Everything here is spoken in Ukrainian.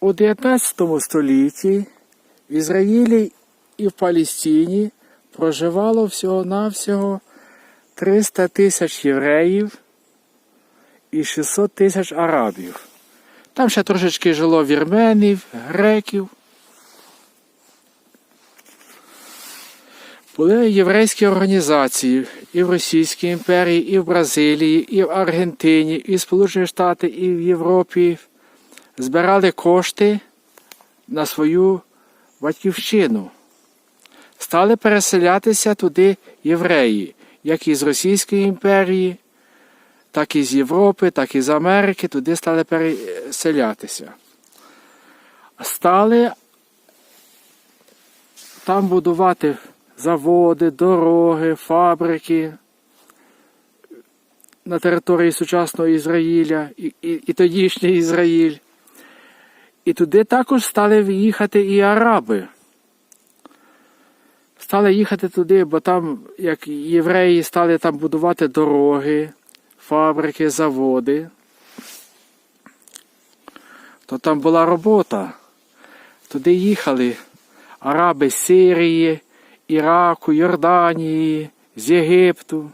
У 19 столітті в Ізраїлі і в Палестині проживало всього-навсього 300 тисяч євреїв і 600 тисяч арабів. Там ще трошечки жило вірменів, греків. Були єврейські організації і в Російській імперії, і в Бразилії, і в Аргентині, і в Сполучених Штатах, і в Європі. Збирали кошти на свою батьківщину. Стали переселятися туди євреї, як із Російської імперії, так і з Європи, так і з Америки, туди стали переселятися. Стали там будувати заводи, дороги, фабрики на території сучасного Ізраїля і, і, і тодішній Ізраїль. І туди також стали їхати і араби. Стали їхати туди, бо там, як євреї, стали там будувати дороги, фабрики, заводи. То там була робота. Туди їхали араби з Сирії, Іраку, Йорданії, з Єгипту.